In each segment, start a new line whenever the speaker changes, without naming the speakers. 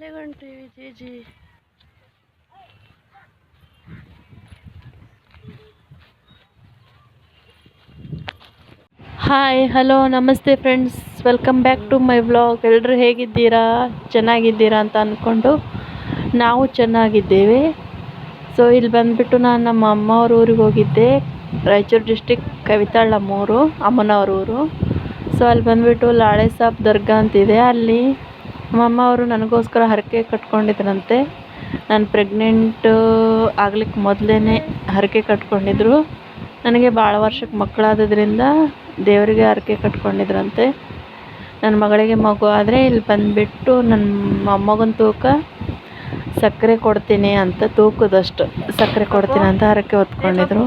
ಎಲ್ಲಿಗೆ ಹೊಂಟೀವಿ ji hi hello ನಮಸ್ತೆ friends welcome back to my vlog ಎಲ್ಲರೂ ಹೇಗಿದ್ದೀರಾ? ಚೆನ್ನಾಗಿದ್ದೀರಾ ಅಂತ ಅಂದ್ಕೊಂಡು ನಾವು ಚೆನ್ನಾಗಿದ್ದೇವೆ. ಸೊ ಇಲ್ಲಿ ಬಂದುಬಿಟ್ಟು ನಾನು ನಮ್ಮ ಅಮ್ಮವ್ರ ಊರಿಗೆ ಹೋಗಿದ್ದೆ. ರಾಯಚೂರು ಡಿಸ್ಟಿಕ್ ಕವಿತಾಳ್ ನಮ್ಮೂರು ಅಮ್ಮನವ್ರ ಊರು. ಸೊ ಅಲ್ಲಿ ಬಂದುಬಿಟ್ಟು ಲಾಳೆ ಸಾಬ್ ದರ್ಗಾ ಅಂತಿದೆ. ಅಲ್ಲಿ ನಮ್ಮ ಅಮ್ಮ ಅವರು ನನಗೋಸ್ಕರ ಹರಕೆ ಕಟ್ಕೊಂಡಿದ್ರಂತೆ. ನಾನು ಪ್ರೆಗ್ನೆಂಟು ಆಗ್ಲಿಕ್ಕೆ ಮೊದಲೇ ಹರಕೆ ಕಟ್ಕೊಂಡಿದ್ರು. ನನಗೆ ಭಾಳ ವರ್ಷಕ್ಕೆ ಮಕ್ಕಳಾದದ್ರಿಂದ ದೇವರಿಗೆ ಹರಕೆ ಕಟ್ಕೊಂಡಿದ್ರಂತೆ. ನನ್ನ ಮಗಳಿಗೆ ಮಗು ಆದರೆ ಇಲ್ಲಿ ಬಂದುಬಿಟ್ಟು ನನ್ನ ಮೊಮ್ಮಗನ ತೂಕ ಸಕ್ಕರೆ ಕೊಡ್ತೀನಿ ಅಂತ ತೂಕದಷ್ಟು ಸಕ್ಕರೆ ಕೊಡ್ತೀನಿ ಅಂತ ಹರಕೆ ಹೊತ್ಕೊಂಡಿದ್ರು.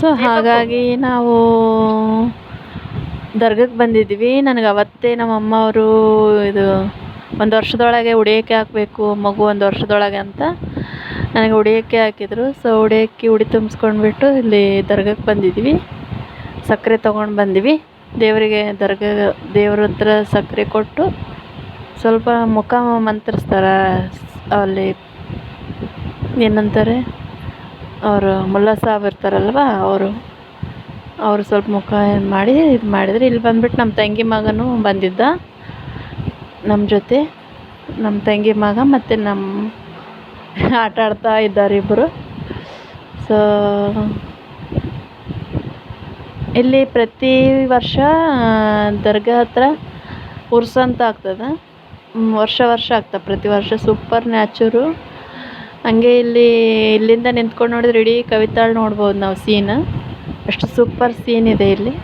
ಸೊ ಹಾಗಾಗಿ ನಾವು ದರ್ಗಕ್ಕೆ ಬಂದಿದ್ವಿ. ನನಗೆ ಅವತ್ತೇ ನಮ್ಮ ಅಮ್ಮ ಅವರು ಇದು ಒಂದು ವರ್ಷದೊಳಗೆ ಉಡಿಯೋಕ್ಕೆ ಹಾಕಬೇಕು, ಮಗು ಒಂದು ವರ್ಷದೊಳಗೆ ಅಂತ. ನನಗೆ ಉಡಿಯೋಕ್ಕೆ ಹಾಕಿದ್ರು. ಸೊ ಉಡಿಯೋಕ್ಕೆ ಉಡಿ ತುಂಬಿಸ್ಕೊಂಡ್ಬಿಟ್ಟು ಇಲ್ಲಿ ದರ್ಗಕ್ಕೆ ಬಂದಿದ್ವಿ. ಸಕ್ಕರೆ ತೊಗೊಂಡು ಬಂದ್ವಿ. ದೇವರಿಗೆ ದರ್ಗ, ದೇವ್ರ ಹತ್ರ ಸಕ್ಕರೆ ಕೊಟ್ಟು ಸ್ವಲ್ಪ ಮುಖ ಮಂತ್ರಿಸ್ತಾರೆ. ಅಲ್ಲಿ ಏನಂತಾರೆ? ಅವರು ಮುಲ್ಲಾ ಸಾಬ್ ಇರ್ತಾರಲ್ವ, ಅವರು. ಅವರು ಸ್ವಲ್ಪ ಮುಖ ಮಾಡಿ, ಇದು ಮಾಡಿದರೆ. ಇಲ್ಲಿ ಬಂದ್ಬಿಟ್ಟು ನಮ್ಮ ತಂಗಿ ಮಗನೂ ಬಂದಿದ್ದ. ನಮ್ಮ ಜೊತೆ ನಮ್ಮ ತಂಗಿ ಮಗ ಮತ್ತು ನಮ್ಮ ಆಟ ಆಡ್ತಾ ಇದ್ದಾರೆ ಇಬ್ಬರು ಸೊ ಇಲ್ಲಿ ಪ್ರತಿ ವರ್ಷ ದರ್ಗಾ ಹತ್ರ ಉರ್ಸ ಅಂತ ಆಗ್ತದೆ ವರ್ಷ ವರ್ಷ ಆಗ್ತದೆ ಪ್ರತಿ ವರ್ಷ. ಸೂಪರ್ ನ್ಯಾಚುರು ಹಂಗೆ ಇಲ್ಲಿ, ಇಲ್ಲಿಂದ ನಿಂತ್ಕೊಂಡು ನೋಡಿದ್ರೆ ಇಡೀ ಕವಿತಾಳ್ ನೋಡ್ಬೋದು ನಾವು ಸೀನ್ ಅಷ್ಟು ಸೂಪರ್ ಸೀನ್ ಇದೆ ಇಲ್ಲಿ.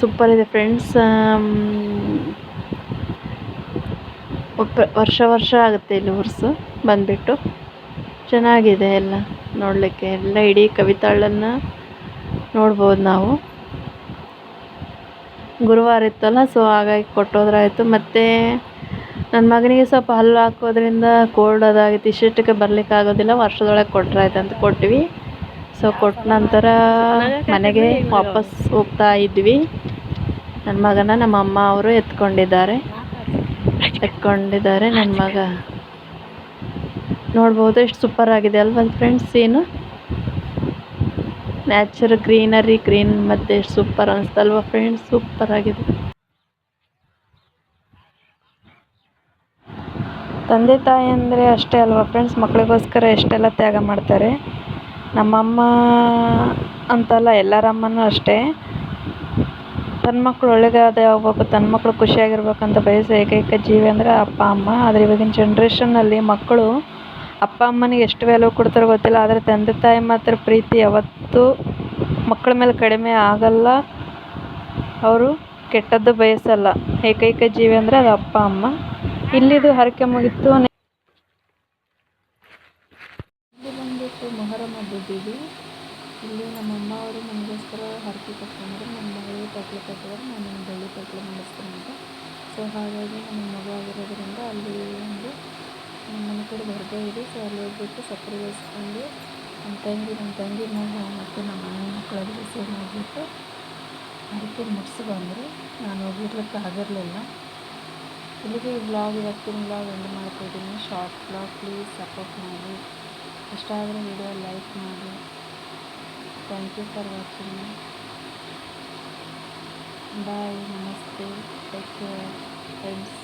ಸೂಪರ್ ಇದೆ ಫ್ರೆಂಡ್ಸ್ ವರ್ಷ ವರ್ಷ ಆಗುತ್ತೆ ಇಲ್ಲಿ ಉರ್ಸು ಬಂದುಬಿಟ್ಟು. ಚೆನ್ನಾಗಿದೆ ಎಲ್ಲ ನೋಡಲಿಕ್ಕೆ. ಎಲ್ಲ ಇಡೀ ಕವಿತಾಳನ್ನು ನೋಡ್ಬೋದು ನಾವು. ಗುರುವಾರ ಇತ್ತಲ್ಲ ಸೊ ಹಾಗಾಗಿ ಕೊಟ್ಟೋದ್ರಾಯಿತು. ಮತ್ತು ನನ್ನ ಮಗನಿಗೆ ಸ್ವಲ್ಪ ಹಲ್ಲು ಹಾಕೋದ್ರಿಂದ ಕೋಲ್ಡ್ ಅದಾಗಿತ್ತು ಇಷ್ಟಿಷ್ಟಕ್ಕೆ ಬರ್ಲಿಕ್ಕೆ ಆಗೋದಿಲ್ಲ, ವರ್ಷದೊಳಗೆ ಕೊಟ್ರಾಯ್ತು ಅಂತ ಕೊಟ್ವಿ. ಸೊ ಕೊಟ್ಟ ನಂತರ ಮನೆಗೆ ವಾಪಸ್ ಹೋಗ್ತಾ ಇದ್ವಿ. ನನ್ನ ಮಗನ ನಮ್ಮ ಅಮ್ಮ ಅವರು ಎತ್ಕೊಂಡಿದ್ದಾರೆ. ಎತ್ಕೊಂಡಿದ್ದಾರೆ ನನ್ನ ಮಗ. ನೋಡ್ಬೋದು, ಎಷ್ಟು ಸೂಪರ್ ಆಗಿದೆ ಅಲ್ವಾ ಫ್ರೆಂಡ್ಸ್ ಏನು? ನ್ಯಾಚುರಲ್ ಗ್ರೀನರಿ ಗ್ರೀನ್ ಮತ್ತೆ ಎಷ್ಟು ಸೂಪರ್ ಅನಿಸ್ತಲ್ವ ಫ್ರೆಂಡ್ಸ್ ಸೂಪರ್ ಆಗಿದೆ. ತಂದೆ ತಾಯಿ ಅಂದರೆ ಅಷ್ಟೇ ಅಲ್ವಾ ಫ್ರೆಂಡ್ಸ್ ಮಕ್ಕಳಿಗೋಸ್ಕರ ಎಷ್ಟೆಲ್ಲ ತ್ಯಾಗ ಮಾಡ್ತಾರೆ? ನಮ್ಮಮ್ಮ ಅಂತಲ್ಲ ಎಲ್ಲರಮ್ಮನೂ ಅಷ್ಟೇ. ತನ್ನ ಮಕ್ಕಳು ಒಳ್ಳೆಗಾದೆ ಆಗ್ಬೇಕು ತನ್ನ ಮಕ್ಕಳು ಖುಷಿಯಾಗಿರ್ಬೇಕಂತ ಬಯಸೋ ಏಕೈಕ ಜೀವಿ ಅಂದರೆ ಅಪ್ಪ, ಅಮ್ಮ. ಆದರೆ ಇವಾಗಿನ ಜನ್ರೇಷನ್ನಲ್ಲಿ ಮಕ್ಕಳು ಅಪ್ಪ, ಅಮ್ಮನಿಗೆ ಎಷ್ಟು ವ್ಯಾಲ್ಯೂ ಕೊಡ್ತಾರೋ ಗೊತ್ತಿಲ್ಲ. ಆದರೆ ತಂದೆ, ತಾಯಿ ಮಾತ್ರ ಪ್ರೀತಿ ಯಾವತ್ತೂ ಮಕ್ಕಳ ಮೇಲೆ ಕಡಿಮೆ ಆಗಲ್ಲ. ಅವರು ಕೆಟ್ಟದ್ದು ಬಯಸಲ್ಲ. ಏಕೈಕ ಜೀವಿ ಅಂದರೆ ಅದು ಅಪ್ಪ, ಅಮ್ಮ. ಇಲ್ಲಿದು ಹರಕೆ ಮುಗಿತು. ಬಂದ್ಬಿಟ್ಟು ಮೊಹರಂ ಹಬ್ಬದ್ದಿದೆ ಇಲ್ಲಿ ನಮ್ಮ ಅಮ್ಮ ಅವರು ನನಗೋಸ್ಕರ ಹರಕೆ ಕಟ್ಕೊಂಡ್ರು. ನನ್ನ ಮಗಳಿಗೆ ತೊಟ್ಲು ಕಟ್ಟಿದ್ರು ನಾನು ನನ್ನ ಬೆಳ್ಳಿ ತೊಟ್ಲು ಅಂತ ಸೊ ಹಾಗಾಗಿ ನನ್ನ ಮಗು ಆಗಿರೋದ್ರಿಂದ ಅಲ್ಲಿ ಒಂದು ನಮ್ಮ ಕಡೆ ಹೊರಗೆ ಇದೆ. ಸೊ ಅಲ್ಲಿ ಹೋಗ್ಬಿಟ್ಟು ಸಕ್ಕರೆ ಬೇಯಿಸ್ಕೊಂಡು ನಮ್ಮ ತಂಗಿ ನಮ್ಮ ತಂಗಿ ಮಗು ಮತ್ತು ನಮ್ಮ ಮನೆ ಮಕ್ಕಳಲ್ಲಿ ಸೇರಿ ಹೋಗ್ಬಿಟ್ಟು ಅದಕ್ಕೆ ಮುಟ್ಸಿ ಬಂದರು. ನಾನು ಹೋಗಿರ್ಲಿಕ್ಕೆ ಆಗಿರಲಿಲ್ಲ. ಇಲ್ಲಿಗೆ ವ್ಲಾಗ್ ಇವತ್ತಿನ ವ್ಲಾಗ್ ಎಂಡ್ ಮಾಡ್ತಿದ್ದೀನಿ ಶಾರ್ಟ್ ವ್ಲಾಗ್ ಪ್ಲೀಸ್ ಸಪೋರ್ಟ್ ಮಾಡಿ. ಇಷ್ಟ ಆದರೆ ವಿಡಿಯೋ ಲೈಕ್ ಮಾಡಿ. thank you for watching bye ನಮಸ್ತೆ ಟೇಕ್ ಕೇರ್ ಫ್ರೆಂಡ್ಸ್